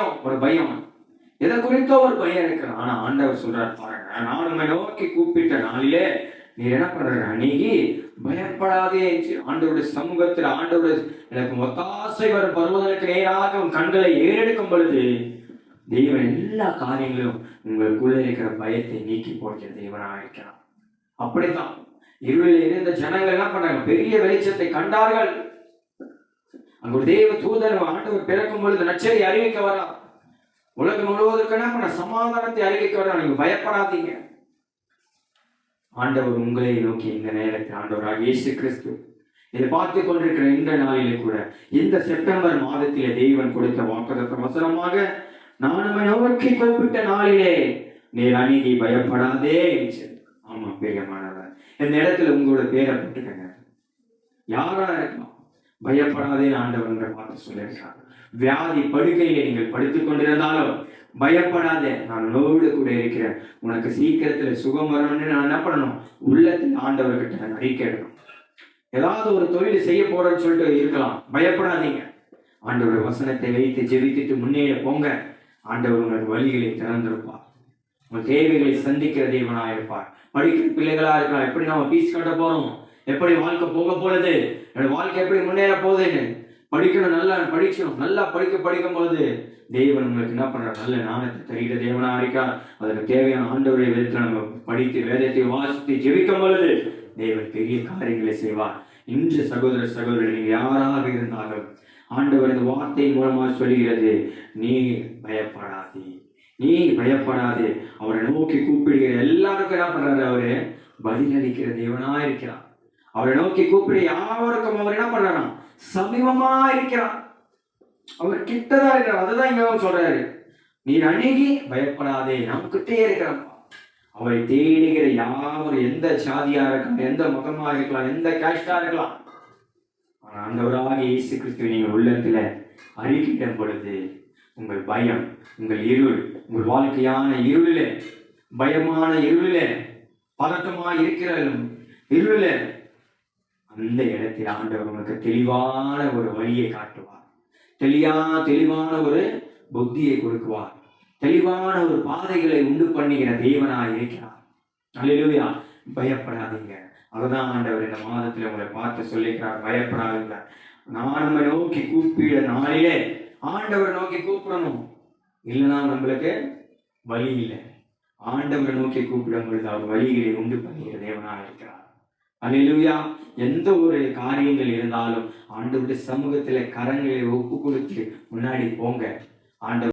ஒரு பயம். எதை குறித்தோ ஒரு பயம் இருக்கு. ஆனா ஆண்டவர் சொல்றார் பாருங்க நான் உண்மை நோக்கி கூப்பிட்ட நாளிலே நீ என்ன பண்ற அணுகி பயப்படாதே ஆண்டவருடைய சமூகத்தில் ஆண்டவருடைய எனக்கு ஒத்தாசை வரும் பருவதற்கு நேராக உன் கண்களை ஏறெடுக்கும் பொழுது தெய்வன் எல்லா காரியங்களும் உங்களுக்குள்ள இருக்கிற பயத்தை நீக்கி போடுகிற தெய்வனாக இருக்கிறான் அப்படித்தான் இருளில் இருந்த ஜனங்கள் என்ன பண்ணாங்க பெரிய வெளிச்சத்தை கண்டார்கள். அங்க ஒரு தெய்வ தூதர் ஆண்டவர் பிறக்கும் பொழுது நச்சரி அறிவிக்க வரா உலகம் முழுவதற்கு சமாதானத்தை அறிவிக்க வரா நீங்க பயப்படாதீங்க. ஆண்டவர் உங்களை நோக்கி இந்த நேரத்தில் ஆண்டவராக இயேசு கிறிஸ்து. இதை பார்த்து கொண்டிருக்கிற இந்த நாளிலே கூட இந்த செப்டம்பர் மாதத்திலே தெய்வன் கொடுத்த வாக்குதத்த வசனமாக நான் நோக்கி குறிப்பிட்ட நாளிலே நீர் அணுகி பயப்படாதே ஆமா பிரியமானவர். இந்த இடத்துல உங்களோட பேரை போட்டுக்கங்க. யாரா இருக்கலாம் பயப்படாதே ஆண்டவர் பார்த்து சொல்லியிருக்காங்க வியாதி படுக்கையிலே நீங்கள் படுத்துக் கொண்டிருந்தாலும் பயப்படாதே நான் உன்னோடு கூட இருக்கிறேன். உனக்கு சீக்கிரத்துல சுகம் வரணும்னு நான் என்ன பண்ணணும்? உள்ளத்தில் ஆண்டவர்கிட்ட நான் அறிக்கையிடணும் ஏதாவது ஒரு தொழில் செய்ய போறேன்னு சொல்லிட்டு இருக்கலாம். பயப்படாதீங்க. ஆண்டவர் வசனத்தை வைத்து ஜெபித்துட்டு முன்னேற போங்க. ஆண்டவர் உங்களுக்கு வழிகளை திறந்திருப்பார். உங்கள் தேவைகளை சந்திக்கிற தேவனா இருப்பார் படிக்கிற பிள்ளைகளா இருக்கலாம். எப்படி நம்ம பீஸ் கட்ட போறோம்? எப்படி வாழ்க்கை போக போகுது? என்னோட வாழ்க்கை எப்படி முன்னேற போகுதுன்னு படிக்கணும் நல்லா படிக்கணும் நல்லா படிக்க படிக்கும் பொழுது தெய்வன் உங்களுக்கு என்ன பண்றார்? நல்ல ஞானத்தை தருகிற தேவனா இருக்கா அதற்கு தேவையான ஆண்டவரை விதத்தில் நம்ம படித்து வேதத்தை வாசித்து ஜெபிக்கும் பொழுது தேவன் பெரிய காரியங்களை செய்வார். இன்று சகோதர சகோதரர் நீங்கள் யாராக இருந்தாலும் ஆண்டவர் இந்த வார்த்தை மூலமா சொல்லுகிறது நீ பயப்படாதே நீ பயப்படாதே. அவரை நோக்கி கூப்பிடுகிற எல்லாருக்கும் என்ன பண்றாரு அவரு? பதிலளிக்கிற தேவனா இருக்கிறார். அவரை நோக்கி கூப்பிடு யாவருக்கும் அவர் என்ன பண்றாராம் சமீபமா இருக்கிறான் அவர் கிட்டதான் இருக்கிறார். அதுதான் இங்க சொல்றாரு. நீ அணுகி பயப்படாதே நமக்கிட்டே இருக்கிறான் அவரை தேடுகிற யாவர் எந்த சாதியா இருக்கலாம் எந்த மதமா இருக்கலாம் எந்த கேஸ்டா இருக்கலாம். ஆனா ஆண்டவராக இயேசு கிறிஸ்துவ நீங்கள் உள்ளத்துல அறிக்கையிடும் பொழுது உங்கள் பயம் உங்கள் இருள் உங்கள் வாழ்க்கையான இருளிலே பயமான இருளிலே பதட்டமா இருக்கிற இருளிலே அந்த இடத்தில் ஆண்டவர் உங்களுக்கு தெளிவான ஒரு வழியை காட்டுவார். தெளியா தெளிவான ஒரு புத்தியை கொடுக்குவார். தெளிவான ஒரு பாதைகளை உண்டு பண்ணுகிற தேவனாக இருக்கிறார். அல்லா பயப்படாதீங்க. அதுதான் ஆண்டவர் இந்த மாதத்தில் உங்களை பார்த்து சொல்லிக்கிறார். பயப்படாதீங்க. நான் நம்ம நோக்கி கூப்பிட நாளிலே ஆண்டவரை நோக்கி கூப்பிடணும். இல்லைன்னா நம்மளுக்கு வழி இல்லை. ஆண்டவரை நோக்கி கூப்பிடும் பொழுது அவர் வழிகளை உண்டு பண்ணுகிற தேவனாக இருக்கிறார். அல்லேலூயா எந்த ஒரு காரியங்கள் இருந்தாலும் ஆண்டவருடைய சமூகத்தில் கரங்களை ஒப்பு கொடுத்து முன்னாடி போங்க. ஆண்டவர்